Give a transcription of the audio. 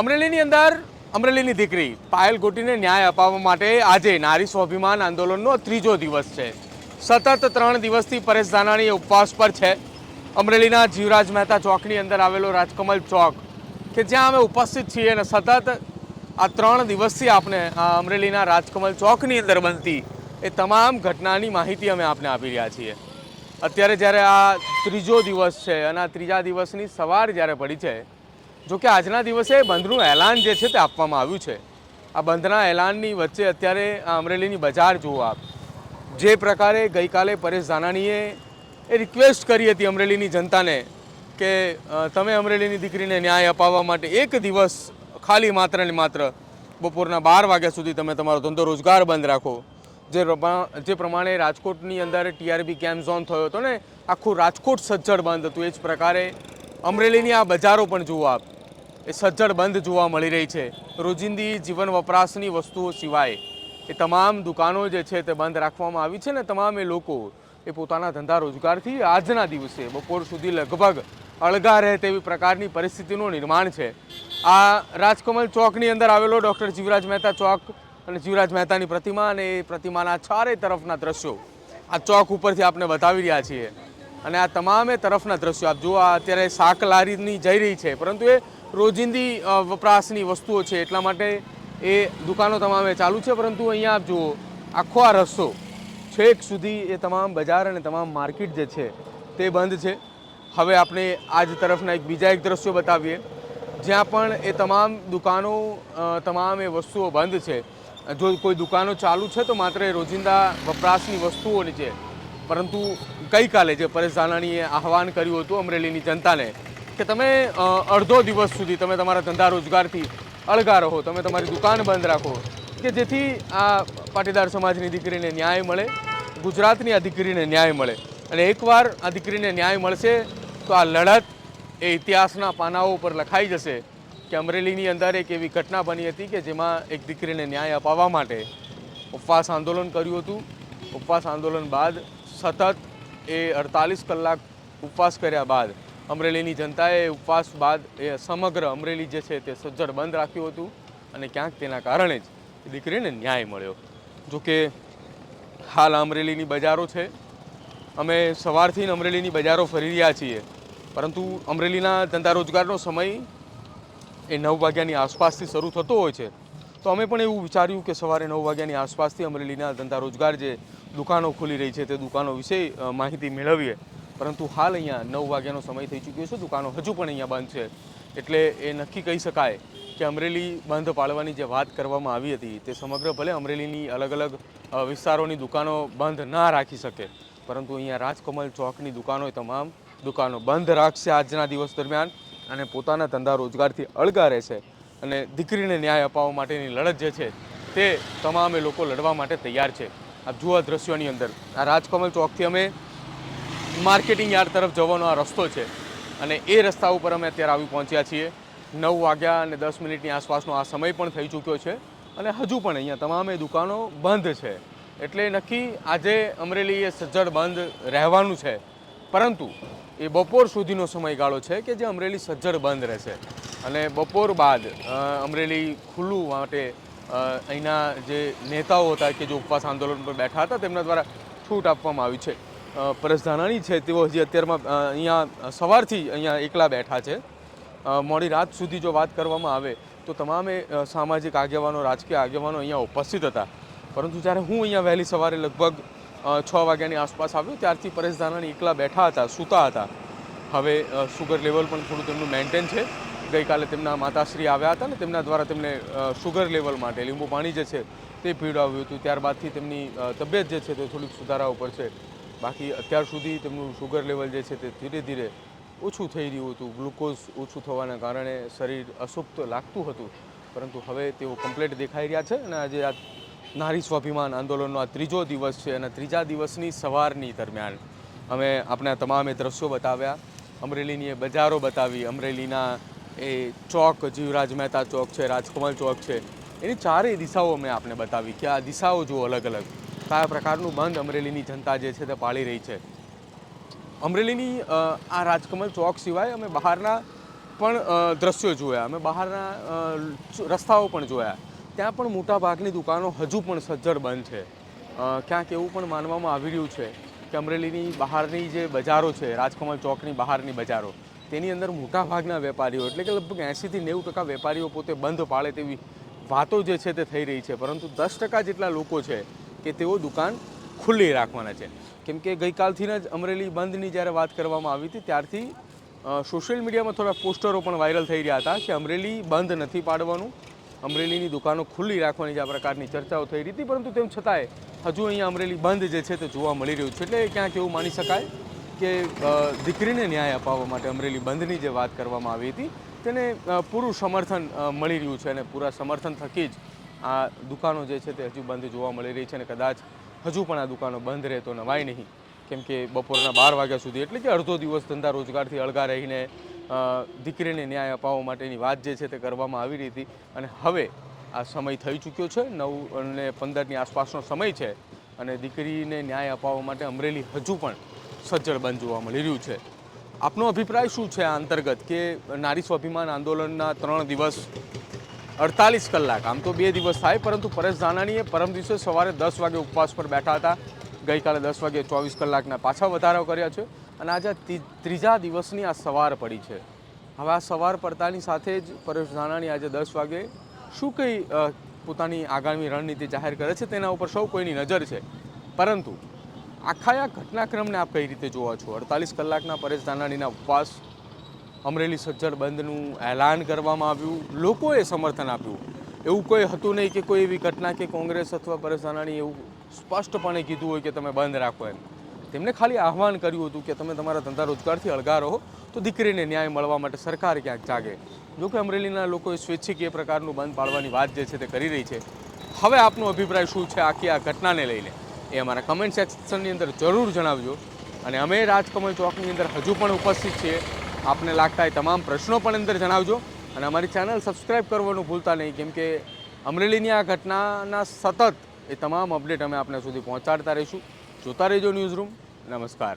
અમરેલીની અંદર અમરેલીની દીકરી પાયલ ગોટીને ન્યાય અપાવવા માટે આજે નારી સ્વાભિમાન આંદોલનનો ત્રીજો દિવસ છે. સતત ત્રણ દિવસથી પરેશ ધાનાણી ઉપવાસ પર છે. અમરેલીના જીવરાજ મહેતા ચોકની અંદર આવેલો રાજકમલ ચોક, કે જ્યાં અમે ઉપસ્થિત છીએ અને સતત આ ત્રણ દિવસથી આપને આ અમરેલીના રાજકમલ ચોકની અંદર બનતી એ તમામ ઘટનાની માહિતી અમે આપને આપી રહ્યા છીએ. અત્યારે જ્યારે આ ત્રીજો દિવસ છે અને આ ત્રીજા દિવસની સવાર જ્યારે પડી છે જો કે આજના દિવસે બંધનું એલાન જે છે તે આપવામાં આવ્યું છે. આ બંધના એલાનની વચ્ચે અત્યારે આ અમરેલીની બજાર જુઓ આપ. જે પ્રકારે ગઈકાલે પરેશ ધાનાણીએ એ રિક્વેસ્ટ કરી હતી અમરેલીની જનતાને કે તમે અમરેલીની દીકરીને ન્યાય અપાવવા માટે એક દિવસ ખાલી માત્ર ને માત્ર બપોરના બાર વાગ્યા સુધી તમે તમારો ધંધો રોજગાર બંધ રાખો. જે જે પ્રમાણે રાજકોટની અંદર ટીઆરબી કેમ્પ ઝોન થયો હતો ને, આખું રાજકોટ સજ્જડ બંધ હતું. એ જ પ્રકારે અમરેલીની આ બજારો પણ જુઓ આપ. એ સજ્જડ બંધ જોવા મળી રહી છે. રોજિંદી જીવન વપરાશની વસ્તુઓ સિવાય એ તમામ દુકાનો જે છે તે બંધ રાખવામાં આવી છે ને તમામ એ લોકો એ પોતાના ધંધા રોજગારથી આજના દિવસે બપોર સુધી લગભગ અળગા રહે તેવી પ્રકારની પરિસ્થિતિનું નિર્માણ છે. આ રાજકમલ ચોકની અંદર આવેલો ડૉક્ટર જીવરાજ મહેતા ચોક અને જીવરાજ મહેતાની પ્રતિમા અને એ પ્રતિમાના ચારે તરફના દ્રશ્યો આ ચોક ઉપરથી આપણે બતાવી રહ્યા છીએ. અને આ તમામે તરફના દ્રશ્યો આપ જુઓ અત્યારે શાક લારીની જઈ રહી છે. પરંતુ એ રોજિંદી વપરાશની વસ્તુઓ છે એટલા માટે એ દુકાનો તમામે ચાલુ છે, પરંતુ અહીંયા આપ જુઓ, આખો આ રસ્તો છેક સુધી એ તમામ બજાર અને તમામ માર્કેટ જે છે તે બંધ છે. હવે આપણે આજ તરફના એક બીજા એક દ્રશ્યો બતાવીએ, જ્યાં પણ એ તમામ દુકાનો તમામ એ વસ્તુઓ બંધ છે. જો કોઈ દુકાનો ચાલુ છે તો માત્ર એ રોજિંદા વપરાશની વસ્તુઓની છે. પરંતુ ગઈકાલે જે પરેશ ધાનાણીએ આહવાન કર્યું હતું અમરેલીની જનતાને કે તમે અડધો દિવસ સુધી તમે તમારા ધંધા રોજગારથી અળગા રહો, તમે તમારી દુકાન બંધ રાખો, કે જેથી આ પાટીદાર સમાજની દીકરીને ન્યાય મળે, ગુજરાતની આ દીકરીને ન્યાય મળે. અને એકવાર આ દીકરીને ન્યાય મળશે, તો આ લડત એ ઇતિહાસના પાનાઓ ઉપર લખાઈ જશે કે અમરેલીની અંદર એક એવી ઘટના બની હતી કે જેમાં એક દીકરીને ન્યાય અપાવવા માટે ઉપવાસ આંદોલન કર્યું હતું. ઉપવાસ આંદોલન બાદ સતત એ અડતાલીસ કલાક ઉપવાસ કર્યા બાદ અમરેલીની જનતાએ ઉપવાસ બાદ એ સમગ્ર અમરેલી જે છે તે સજ્જડ બંધ રાખ્યું હતું અને ક્યાંક તેના કારણે જ દીકરીને ન્યાય મળ્યો. જોકે હાલ અમરેલીની બજારો છે. અમે સવારથી અમરેલીની બજારો ફરી રહ્યા છીએ. પરંતુ અમરેલીના ધંધા રોજગારનો સમય એ નવ વાગ્યાની આસપાસથી શરૂ થતો હોય છે. તો અમે પણ એવું વિચાર્યું કે સવારે નવ વાગ્યાની આસપાસથી અમરેલીના ધંધા રોજગાર જે દુકાનો ખુલી રહી છે તે દુકાનો વિશે માહિતી મેળવીએ. પરંતુ હાલ અહીંયા નવ વાગ્યાનો સમય થઈ ચૂક્યો છે. દુકાનો હજુ પણ અહીંયા બંધ છે. એટલે એ નક્કી કહી શકાય કે અમરેલી બંધ પાડવાની જે વાત કરવામાં આવી હતી તે સમગ્ર ભલે અમરેલીની અલગ અલગ વિસ્તારોની દુકાનો બંધ ના રાખી શકે, પરંતુ અહીંયા રાજકમલ ચોકની દુકાનો તમામ દુકાનો બંધ રાખશે આજના દિવસ દરમિયાન અને પોતાના ધંધા રોજગારથી અળગા રહેશે અને દીકરીને ન્યાય અપાવવા માટેની લડત જે છે તે તમામે લોકો લડવા માટે તૈયાર છે. આપ જુઓ દ્રશ્યોની અંદર. આ રાજકમલ ચોકથી અમે માર્કેટિંગ યાર્ડ તરફ જવાનો આ રસ્તો છે. અને એ રસ્તા ઉપર અમે અત્યારે આવી પહોંચ્યા છીએ. નવ વાગ્યા અને દસ મિનિટની આસપાસનો આ સમય પણ થઈ ચૂક્યો છે. અને હજુ પણ અહીંયા તમામે દુકાનો બંધ છે. એટલે નક્કી આજે અમરેલી એ સજ્જડ બંધ રહેવાનું છે. પરંતુ એ બપોર સુધીનો સમયગાળો છે કે જે અમરેલી સજ્જડ બંધ રહેશે. અને બપોર બાદ અમરેલી ખુલ્લું માટે અહીંના જે નેતાઓ હતા કે જે ઉપવાસ આંદોલન પર બેઠા હતા તેમના દ્વારા છૂટ આપવામાં આવી છે. પરેશ ધાનાણી છે. તેઓ હજી અત્યારમાં અહીંયા સવારથી અહીંયા એકલા બેઠા છે. મોડી રાત સુધી જો વાત કરવામાં આવે, તો તમામે સામાજિક આગેવાનો, રાજકીય આગેવાનો અહીંયા ઉપસ્થિત હતા. પરંતુ જ્યારે હું અહીંયા વહેલી સવારે લગભગ છ વાગ્યાની આસપાસ આવ્યો, ત્યારથી પરેશ ધાનાણી એકલા બેઠા હતા, સૂતા હતા. હવે સુગર લેવલ પણ થોડું તેમનું મેન્ટેન છે. ગઈકાલે તેમના માતાશ્રી આવ્યા હતા ને, તેમના દ્વારા તેમને સુગર લેવલ માટે, લીંબુ પાણી જે છે, તે પીવડાવ્યું હતું. ત્યારબાદથી તેમની તબિયત જે છે, તે થોડીક સુધારા ઉપર છે. બાકી અત્યાર સુધી તેમનું શુગર લેવલ જે છે તે ધીરે ધીરે ઓછું થઈ રહ્યું હતું. ગ્લુકોઝ ઓછું થવાના કારણે શરીર અસુપ્ત લાગતું હતું. પરંતુ હવે તેઓ કમ્પ્લેટ દેખાઈ રહ્યા છે અને આજે આ નારી સ્વાભિમાન આંદોલનનો આ ત્રીજો દિવસ છે અને ત્રીજા દિવસની સવારની દરમિયાન અમે આપણા તમામે દ્રશ્યો બતાવ્યા. અમરેલીની એ બજારો બતાવી. અમરેલીના એ ચોક, જીવરાજ મહેતા ચોક છે, રાજકમલ ચોક છે. એની ચારેય દિશાઓ અમે આપને બતાવી કે આ દિશાઓ જુઓ અલગ અલગ કયા પ્રકારનું બંધ અમરેલીની જનતા જે છે તે પાળી રહી છે. અમરેલીની આ રાજકમલ ચોક સિવાય અમે બહારના પણ દ્રશ્યો જોયા. અમે બહારના રસ્તાઓ પણ જોયા. ત્યાં પણ મોટાભાગની દુકાનો હજુ પણ સજ્જડ બંધ છે. ક્યાંક એવું પણ માનવામાં આવી રહ્યું છે કે અમરેલીની બહારની જે બજારો છે, રાજકમલ ચોકની બહારની બજારો, તેની અંદર મોટાભાગના વેપારીઓ, એટલે કે લગભગ એંશીથી નેવું ટકા વેપારીઓ પોતે બંધ પાળે તેવી વાતો જે છે તે થઈ રહી છે. પરંતુ દસ ટકા જેટલા લોકો છે કે તેઓ દુકાન ખુલ્લી રાખવાના છે. કેમ કે ગઈકાલથી જ અમરેલી બંધની જ્યારે વાત કરવામાં આવી હતી, ત્યારથી સોશિયલ મીડિયામાં થોડા પોસ્ટરો પણ વાયરલ થઈ રહ્યા હતા કે અમરેલી બંધ નથી પાડવાનું, અમરેલીની દુકાનો ખુલ્લી રાખવાની જે આ પ્રકારની ચર્ચાઓ થઈ રહી હતી, પરંતુ તેમ છતાંય હજુ અહીંયા અમરેલી બંધ જે છે તે જોવા મળી રહ્યું છે. એટલે ક્યાંક એવું માની શકાય કે દીકરીને ન્યાય અપાવવા માટે અમરેલી બંધની જે વાત કરવામાં આવી હતી, તેને પૂરું સમર્થન મળી રહ્યું છે અને પૂરા સમર્થન થકી જ આ દુકાનો જે છે તે હજુ બંધ જોવા મળી રહી છે અને કદાચ હજુ પણ આ દુકાનો બંધ રહે તો નવાય નહીં. કેમ કે બપોરના બાર વાગ્યા સુધી એટલે કે અડધો દિવસ ધંધા રોજગારથી અળગા રહીને દીકરીને ન્યાય અપાવવા માટેની વાત જે છે તે કરવામાં આવી રહી હતી. અને હવે આ સમય થઈ ચૂક્યો છે, નવ અને પંદરની આસપાસનો સમય છે અને દીકરીને ન્યાય અપાવવા માટે અમરેલી હજુ પણ સજ્જડ બંધ જોવા મળી રહ્યું છે. આપનો અભિપ્રાય શું છે આ અંતર્ગત? કે નારી સ્વાભિમાન આંદોલનના ત્રણ દિવસ અડતાલીસ કલાક. આમ તો બે દિવસ થાય, પરંતુ પરેશ ધાનાણીએ પરમ દિવસે સવારે દસ વાગે ઉપવાસ પર બેઠા હતા. ગઈકાલે દસ વાગે ચોવીસ કલાકના પાછા વધારો કર્યા છે અને આજે ત્રીજા દિવસની આ સવાર પડી છે. હવે આ સવાર પડતાની સાથે જ પરેશ ધાનાણી આજે દસ વાગે શું કંઈ પોતાની આગામી રણનીતિ જાહેર કરે છે તેના ઉપર સૌ કોઈની નજર છે. પરંતુ આખા આ ઘટનાક્રમને આપ કઈ રીતે જોવા છો? અડતાલીસ કલાકના પરેશ ધાનાણીના ઉપવાસ અમરેલી સજ્જડ બંધનું એલાન કરવામાં આવ્યું. લોકોએ સમર્થન આપ્યું. એવું કોઈ હતું નહીં કે કોઈ એવી ઘટના કે કોંગ્રેસ અથવા પરેશ ધાનાણી એવું સ્પષ્ટપણે કીધું હોય કે તમે બંધ રાખો એમ. તેમણે ખાલી આહવાન કર્યું હતું કે તમે તમારા ધંધા રોજગારથી અળગા તો દીકરીને ન્યાય મળવા માટે સરકાર ક્યાંક જાગે. જો કે અમરેલીના લોકોએ સ્વૈચ્છિક એ પ્રકારનું બંધ પાડવાની વાત જે છે તે કરી રહી છે. હવે આપનો અભિપ્રાય શું છે આખી આ ઘટનાને લઈને? એ અમારા કમેન્ટ સેક્શનની અંદર જરૂર જણાવજો. અને અમે રાજકમલ ચોકની અંદર હજુ પણ ઉપસ્થિત છીએ. આપને લાગતા એ તમામ પ્રશ્નો પણ અંદર જણાવજો. અને અમારી ચેનલ સબસ્ક્રાઈબ કરવાનું ભૂલતા નહીં, કેમ કે અમરેલીની આ ઘટનાના સતત એ તમામ અપડેટ અમે આપના સુધી પહોંચાડતા રહીશું. જોતા રહેજો ન્યૂઝ રૂમ. નમસ્કાર.